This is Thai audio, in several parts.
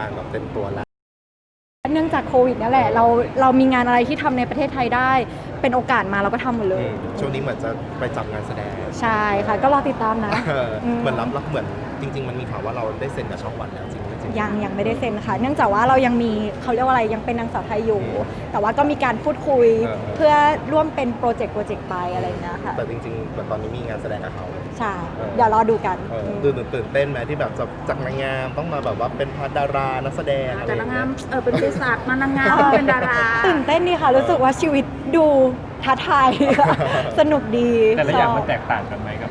การแบบเต็มตัวแล้ว เนื่องจากโควิดนั่นแหละเราเรามีงานอะไรที่ทำในประเทศไทยได้ เป็นโอกาสมาเราก็ทำหมดเลย ช่วงนี้เหมือนจะไปจับงานแสดง ใช่ค่ะ ก็รอติดตามนะ เอออืมเหมือนรับรับเหมือน จริง ๆ มันมีข่าวว่าเราได้เซ็นกับช่องวันแล้วจริงไหมจริง ยังยังไม่ได้เซ็นค่ะ เนื่องจากว่าเรายังมีเขาเรียกว่าอะไรยังเป็นนางสาวไทยอยู่ แต่ว่าก็มีการพูดคุยเออ เพื่อร่วมเป็นโปรเจกต์โปรเจกต์ไปอะไรอย่างเงี้ยค่ะแต่จริงๆเหมือนตอนนี้มีงานแสดงกับเขา ใช่เออ เดี๋ยวรอดูกันเออม ตื่นตื่นเต้นไหมที่แบบจะจากนางงามต้องมาแบบว่าเป็นพาร์ทดารานักแสดงอะไรจากอย่านางเงี้งายมเออเป็นบริษัทมานางงามมาเป็นดาราตื่นเต้นดีค่ะ รู้สึกว่าชีวิตดูท้าทาย สนุกดีแต่ละอย่างชบมันแตกต่างกันไหมกับ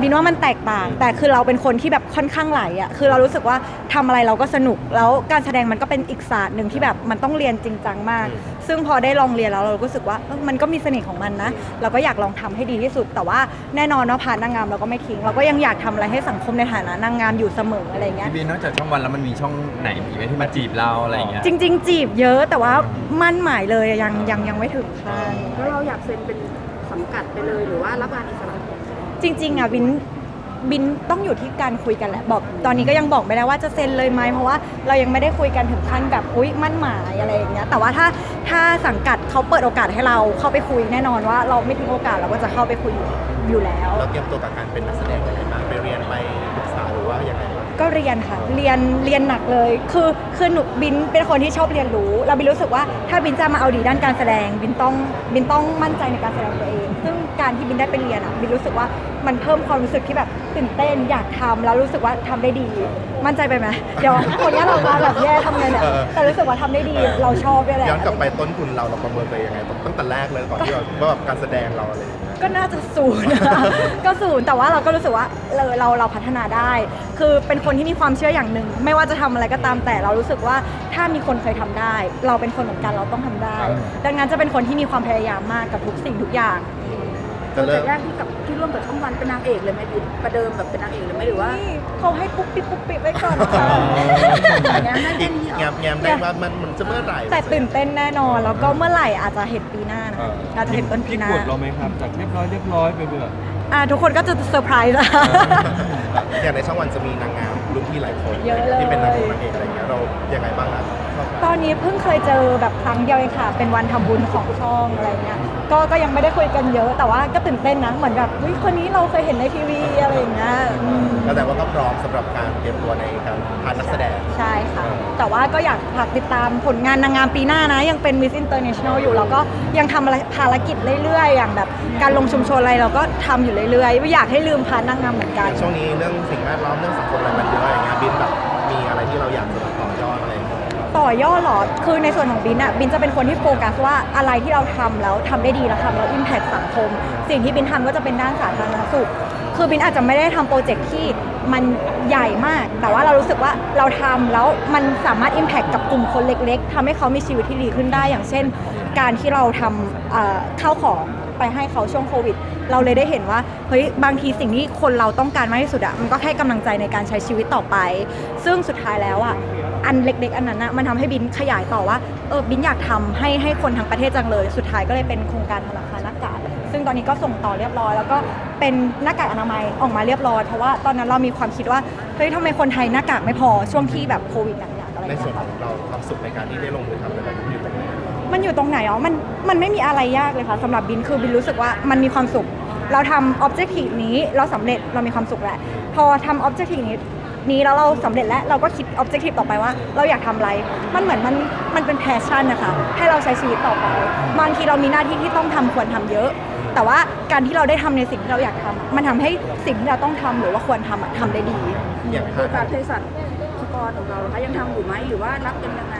บินว่ามันแตกต่าง แต่คือเราเป็นคนที่แบบค่อนข้างไหลอะคือเรารู้สึกว่าทำอะไรเราก็สนุกแล้วการแสดงมันก็เป็นอีกศาสตร์หนึ่งที่แบบมันต้องเรียนจริงจังมาก ซึ่งพอได้ลองเรียนแล้วเราก็รู้สึกว่าเออมันก็มีเสน่ห์ของมันนะ เราก็อยากลองทำให้ดีที่สุด แต่ว่าแน่นอนว่าผ่านนางงามเราก็ไม่ทิ้งเราก็ยังอยากทำอะไรให้สังคมในฐานะนางงามอยู่เสมออะไรเงี้ย พี่บีนอกจากช่องวันแล้วมันมีช่องไหนอีกไหมที่มาจีบเราอะไรอย่างเงี้ย จริง ๆ จีบเยอะแต่ว่ามั่นหมายเลยยังยังยังไม่ถึงขั้น แล้วเราอยากเซ็นเป็นสังกัดไปเลยหรือว่ารับงานอิสระ จริงๆอะบินบินต้องอยู่ที่การคุยกันแหละบอกตอนนี้ก็ยังบอกไม่ได้ว่าจะเซ็นเลยไหมเพราะว่าเรายังไม่ได้คุยกันถึงขั้นแบบอุ้ยมั่นหมายอะไรอย่างเงี้ยแต่ว่าถ้าถ้าสังกัดเขาเปิดโอกาสให้เราเข้าไปคุยแน่นอนว่า เราไม่ทิ้งโอกาสเราก็จะเข้าไปคุยอยู่อยู่แล้ว เราเตรียมตัวกับการเป็นนักแสดงยังไงบ้างไปเรียนไปศึกษาหรือว่ายังไงบ้างก็เรียนค่ะเรียนเรียนหนักเลย คือคือหนูบินเป็นคนที่ชอบเรียนรู้ เราบินรู้สึกว่าถ้าบินจะมาเอาดีด้านการแสดงบินต้องบินต้องมั่นใจในการแสดงตัวเอง ซึ่ง การที่บินได้ไปเรียนอะบินรู้สึกว่ามันเพิ่มความรู้สึกที่แบบตื่นเต้นอยากทำแล้วรู้สึกว่าทำได้ดี มั่นใจไปไหมเดี๋ยวคนนี้เรามาแบบแย่ทำไงเนี่ยเออแต่รู้สึกว่าทำได้ดีเราชอบด้วยแหละ ย้อนกลับไปต้นทุนเราเราประเมินตัวเองยังไงตั้งแต่แรกเลยก่อนที่เราว่าแบบการแสดงเราอะไรอย่างเงี้ย ก็น่าจะศูนย์ก็ศูนย์แต่ว่าเราก็รู้สึกว่าเราเราเราพัฒนาได้ คือเป็นคนที่มีความเชื่ออย่างหนึ่ง ไม่ว่าจะทำอะไรก็ตามแต่เรารู้สึกว่าถ้ามีคนเคยทำได้ เราเป็นคนเหมือนกันเราต้องทำได้ ดังนั้นจะเป็นคนที่มีความพยายามมากกับทุกสิ่งทุกอย่าง จะโปรเลิเจกกต์แรกที่กับที่ร่วมกับช่องวันเป็นนางเอกเลยไหมบินประเดิมแบบเป็นนางเอกเลยไหมหรือว่านี่เขาให้ปุ๊บปิ๊บปุ๊บปิ๊บไว้ก่อนค่ะแง้มได้อีแค่กนี้เหรอ แงมแงมได้ว่ามันมันจะเมื่อไหร่ แต่ตื่นเต้นแน่นอนแล้วก็เมื่อไหร่อาจจะเห็นปีหน้านะเอออาจจะเห็นต้นปีพี่หน้ากดเราไหมครับจากเรียบร้อยเรียบร้อยไปเบื่อ อะทุกคนก็จะเซอร์ไพรส์อะอย่างในช่องวันจะมีนางงามรุ่นพี่หลายคนเยอะเลย ที่เป็นนางงามนางเอกอะไรเงี้ยเรายังไงบ้างครับชอบไหม ตอนนี้เพิ่งเคยเจอแบบครั้งเดียวเองค่ะ เป็นวันทำบุญของช่องอะไรเงี้ยก็ก็ยังไม่ได้คุยกันเยอะ แต่ว่าก็ตื่นเต้นนะ เหมือนแบบอุ้ยคนนี้เราเคยเห็นในทีวีอะไรอย่างเงี้ยอืมก็แต่ว่าก็พร้อมสำหรับการเตรียมตัวในการพานักแสดง ใช่ค่ะ แต่ว่าก็อยากฝากติดตามผลงานนางงามปีหน้านะ ยังเป็น Miss International อยู่แล้วก็ยังทำอะไรภารกิจเรื่อยๆ อย่างแบบการลงชุมชนอะไรเราก็ทำอยู่เรื่อยๆไม่อยากให้ลืมพาร์ทนางงามเหมือนอกันย่างช่วงนี้เรื่องสิ่งแวดล้อมเรื่องสังคมอะไรมันเยอะอย่างเงี้ยบินแบบมีอะไรที่เราอยากจะ ต่อยอดหรอ คือในส่วนของบินอะบินจะเป็นคนที่โฟกัสว่าอะไรที่เราทำแล้วทำได้ดีแล้วทำแล้วอิมแพคสังคม สิ่งที่บินทำก็จะเป็นด้านสาธารณสุข คือบินอาจจะไม่ได้ทำโปรเจกต์ที่มันใหญ่มาก แต่ว่าเรารู้สึกว่าเราทำแล้วมันสามารถอิมแพคกับกลุ่มคนเล็ก ๆทำให้เขามีชีวิตที่ดีขึ้นได้ อย่างเช่น การที่เราทำเข้าวของไปให้เขาช่วงโควิด เราเลยได้เห็นว่า เฮ้ยบางทีสิ่งที่คนเราต้องการมากที่สุดอะมันก็แค่กำลังใจในการใช้ชีวิตต่อไป ซึ่งสุดท้ายแล้วอะอันเล็กๆ อันนั้นนะมันทำให้บินขยายต่อว่าเออบินอยากทำให้ให้คนทั้งประเทศจังเลย สุดท้ายก็เลยเป็นโครงการธนาคารหน้ากากซึ่งตอนนี้ก็ส่งต่อเรียบร้อย แล้วก็เป็นหน้ากากอนามัยออกมาเรียบร้อยเพราะว่าตอนนั้นเรามีความคิดว่าเฮ้ยทำไมคนไทยหน้ากากไม่พอช่วงที่แบบโควิดหนักๆอะไรอในย่างส่วเงี้นยของเราความสุขในการที่ได้ลงมือทำอะไรแบบนี้อยู่ตรงไหนมันอยู่ตรงไหนอ๋อมันมันไม่มีอะไรยากเลยค่ะสำหรับบินคือบินรู้สึกว่ามันมีความสุข เราทำออบเจกตีฟนี้เราสำเร็จเรามีความสุขแหละพอทำออบเจกตีฟนี้นี้แล้วเราสำเร็จแล้วเราก็คิดออบเจกตีฟต่อไปว่า เราอยากทำอะไร มันเหมือนมันมันเป็นแพชชั่นนะคะ ให้เราใช้ชีวิตต่อไป บางทีเรามีหน้าที่ที่ต้องทำควรทำเยอะ แต่ว่าการที่เราได้ทำในสิ่งที่เราอยากทำอะมันทำให้สิ่งที่เราต้องทำหรือว่าควรทำอะทำได้ดีอย่างโคพารงการเภสัชกรของเราคะยังทำอยู่ไหมหรือว่ารับเป็นยังไง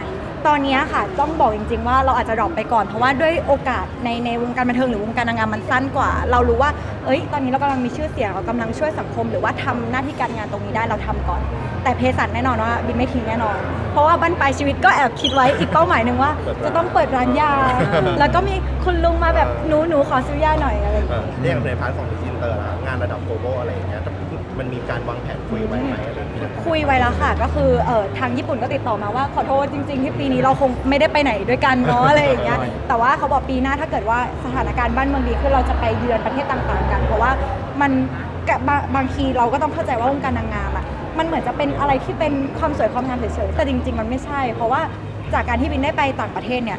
ตอนนี้ค่ะต้องบอกจริง ๆ ว่าเราอาจจะดรอปไปก่อน เพราะว่าด้วยโอกาสในในวงการบันเทิงหรือวงการนางงามมันสั้นกว่า เรารู้ว่า เอ้ย ตอนนี้เรากำลังมีชื่อเสียงเรากำลังช่วยสังคม หรือว่าทำหน้าที่การงานตรงนี้ได้เราทำก่อน แต่เภสัชแน่นอนว่าบินไม่ทิ้งแน่นอน เพราะว่าบั้นปลายชีวิตก็แอบคิดไว้อีกเป้าหมายหนึ่งว่า จะต้องเปิดร้านยา แล้วก็มีคุณลุงมาแบบหนูหนูขอซื้อยาหน่อยอะไรอย่างเงี้ยเรียกในพาร์ทของดิจิทัลแล้วงานระดับโกลบอลอะไรอย่างเงี้ย มันมีการวางแผนคุยไว้ไหมอะไรอย่างเงี้ยคุยไว้แล้วค่ะ ก็คือเออทางญี่ปุ่นก็ติดต่อมาว่าขอโทษจริง ๆ ที่ปีนี้เราคงไม่ได้ไปไหนด้วยกันเนาะอะไรอย่างเงี้ยแต่ว่าเขาบอกปีหน้าถ้าเกิดว่าสถานการณ์บ้านเมืองดีขึ้นเราจะไปเยือนประเทศต่างๆ กัน เพราะว่ามันกะบางบางทีเราก็ต้องเข้าใจว่าวงการนางงามอะมันเหมือนจะเป็นอะไรที่เป็นความสวยความงามเฉยๆแต่จริง ๆ มันไม่ใช่ เพราะว่าจากการที่บินได้ไปต่างประเทศเนี่ย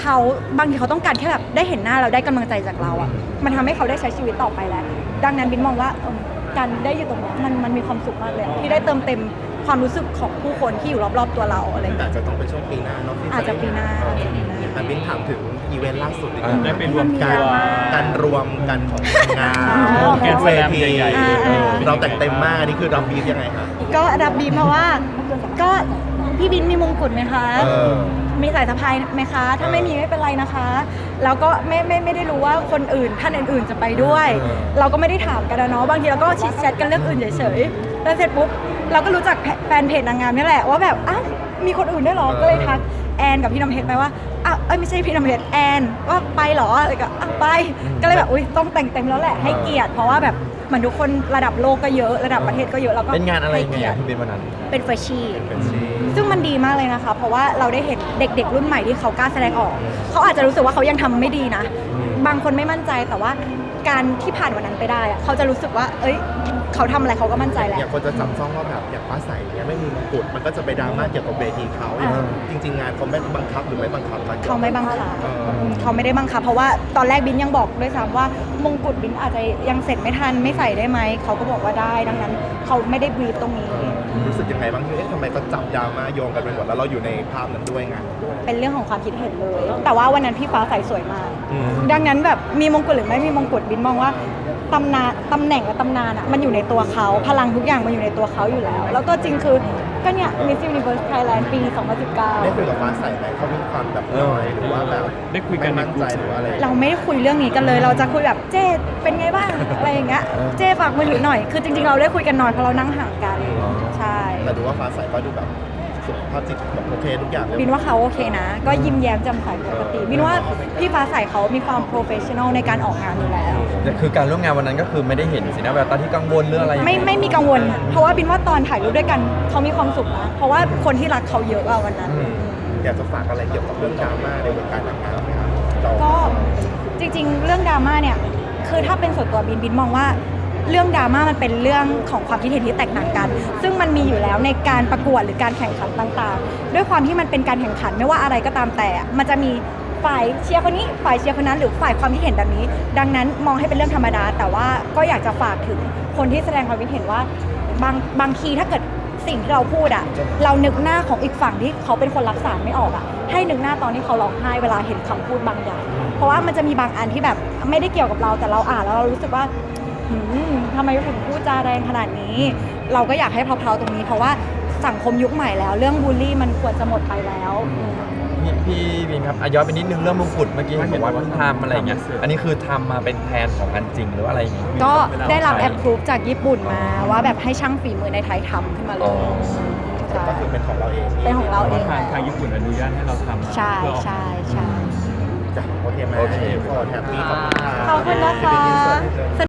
เขาบางทีเขาต้องการแค่แบบได้เห็นหน้าเราได้กำลังใจจากเราอะมันทำให้เขาได้ใช้ชีวิตต่อไปแล้ว ดังนั้นบินมองว่าเอิ่ม การได้อยู่ตรงเนี้ยมันมันมีความสุขมากเลยอะที่ได้เติมเต็มความรู้สึกของผู้คนที่อยู่รอบๆตัวเราอะไรอย่างแต่เงี้ยจะต้องเป็นช่วงปีหน้าเนาะที่อาจจะปีหน้าเอออาจจะปีหน้าแต่บินถามถึงอีเวนต์ล่าสุดอีกอ่าได้ไปรวมการตัวการรวมกันของงานอ๋อ แกนเวแสดงทีใหญ่ๆอ่าเออเราแต่งเต็มมากอันนี้คือเราบีบยังไงครับก็รับบีมาว่าก็ พี่บินมีมงกุฎไหมคะ เออ มีสายสะพายไหมคะ ถ้าไม่มีไม่เป็นไรนะคะ แล้วก็ไม่ไม่ไม่ได้รู้ว่าคนอื่นท่านอื่นๆจะไปด้วย เออ เราก็ไม่ได้ถามกันนะเนาะ บางทีเราก็ชิดแชทกันเรื่องอื่นเฉยๆ แล้วเสร็จปุ๊บเราก็รู้จักแฟนเพจนางงามนี่แหละว่าแบบอ้าวมีคนอื่นด้วยเหรอ ก็เลยทักแอนกับพี่น้ำเพชรไปว่าอ้าวเอ้ยไม่ใช่พี่น้ำเพชรแอนว่าไปเหรออะไรก็อ้าวไป ก็เลยแบบอุ้ยต้องแต่งเต็มแล้วแหละให้เกียรติเพราะว่าแบบ เหมือนทุกคนระดับโลกก็เยอะระดับประเทศก็เยอะแล้วก็เป็นงานอะไรให้ไงเกียรอะติพี่เป็นวันนั้นเป็นเฟรชชี่ เป็นชีซึ่งมันดีมากเลยนะคะ เพราะว่าเราได้เห็นเด็กๆ รุ่นใหม่ที่เขากล้าแสดงออก เขาอาจจะรู้สึกว่าเขายังทำไม่ดีนะ บางคนไม่มั่นใจแต่ว่าการที่ผ่านวันนั้นไปได้อะเขาจะรู้สึกว่า เอ้ย เขาทำอะไรเขาก็มั่นใจแหละ อย่างคนจะจับซ่องว่าแบบอย่างฟ้าใสเนี่ยไม่มีมงกุฎมันก็จะไปดราม่าเกี่ยวกับเวทีเขาอย่างอ่าจริง ๆ งานเขาไม่บังคับหรือไม่บังคับกันเขาไม่บังคับเอออืมเขาไม่ได้บังคับ เพราะว่าตอนแรกบินยังบอกด้วยซ้ำว่ามงกุฎบินอาจจะยังเสร็จไม่ทันไม่ใส่ได้ไหม เขาก็บอกว่าได้ ดังนั้นเขาไม่ได้บีบตรงนี้ รู้สึกยังไงบ้างที่เอ๊ะทำไมเขาจับดราม่าโยงกันไปหมดแล้วเราอยู่ในภาพนั้นด้วยไงานด้วยเป็นเรื่องของความคิดเห็นเลย แต่ว่าวันนั้นพี่ฟ้าใสสวยมาก อืม ดังนั้นแบบมีมงกุฎหรือไม่มีมงกุฎบินมองว่า ตำนานตำแหน่งและตำนานอะมันอยู่ในตัวเขาพลังทุกอย่างมันอยู่ในตัวเขาอยู่แล้ว แล้วก็จริงคือก็เนี่ย Miss Universe Thailand ปี ได้คุยกับฟ้าใสไหมเขามีความแบบน้อยหรือว่าแบบได้คุยกัน ไม่มั่นใจหรือว่าอะไร2019 เราไม่ได้คุยเรื่องนี้กันเลย เราจะคุยแบบเจ๊เป็นไงบ้าง อะไรอย่างเงี้ยเจ๊ฝากมือถือหน่อย คือจริงๆเราได้คุยกันน้อยเพราะเรานั่งห่างกันใช่ แต่ดูว่าฟ้าใสก็ดูแบบ สุขภาพจิตแบบโอเคทุกอย่างเลยบินว่าเขาโอเคนะ ก็ยิ้มแย้มแจ่มใสปกติบินว่าพี่ฟ้าใสเขามีความโปรเฟชชั่นอลในการออกงานอยู่แล้ว แต่คือการร่วมงานวันนั้นก็คือไม่ได้เห็นสินะแววตาที่กังวลเรื่องอะไรไม่ไม่มีกังวล เพราะว่าบินว่าตอนถ่ายรูปด้วยกันเขามีความสุขนะเพราะว่าคนที่รักเขาเยอะอะวันนั้นอืมอยากจะฝากอะไรเกี่ยวกับเรื่องดราม่าในวงการนางงามไหมครับเราก็จริงๆ เรื่องดราม่าเนี่ยคือถ้าเป็นส่วนตัวบินบินมองว่า เรื่องดราม่ามันเป็นเรื่องของความคิดเห็นที่แตกต่างกัน ซึ่งมันมีอยู่แล้วในการประกวดหรือการแข่งขันต่างๆ ด้วยความที่มันเป็นการแข่งขันไม่ว่าอะไรก็ตามแต่ มันจะมีฝ่ายเชียร์คนนี้ฝ่ายเชียร์คนนั้นหรือฝ่ายความคิดเห็นแบบนี้ ดังนั้นมองให้เป็นเรื่องธรรมดา แต่ว่าก็อยากจะฝากถึงคนที่แสดงความคิดเห็นว่าบางบางทีถ้าเกิดสิ่งที่เราพูดอะเรานึกหน้าของอีกฝั่งที่เขาเป็นคนรักษาไม่ออกอะให้นึกหน้าตอนที่เขาร้องไห้เวลาเห็นคำพูดบางอย่าง เพราะว่ามันจะมีบางอันที่แบบไม่ได้เกี่ยวกับเราแต่เราอ่านแล้วเรารู้สึกว่า หืมทำไมถึงพูดจาแรงขนาดนี้ เราก็อยากให้เพลาๆตรงนี้ เพราะว่าสังคมยุคใหม่แล้ว เรื่องบูลลี่มันควรจะหมดไปแล้วพี่พี่บินครับอะย้อนไปนิดนึงเรื่องมงกุฎเมื่อกี้เห็นบอกว่าเพิ่งทำอะไรอย่างเงี้ย อันนี้คือทำมาเป็นแทนของอันจริงหรือว่าอะไรอย่างงี้ก็ได้รับแอปพรูฟจากญี่ปุ่นมาว่าแบบให้ช่างฝีมือในไทยทำขึ้นมาเลอ๋ยอ ใช่ก็คือเป็นของเราเองเป็นของเราเอว่างทางทางญี่ปุ่นอนุญาตให้เราทำใช่เพื่อออก ใช่ใช่จ้ะโอเคไหมโอเคโอแฮปปี้ขอบคุณค่ะ ขอบคุณนะคะ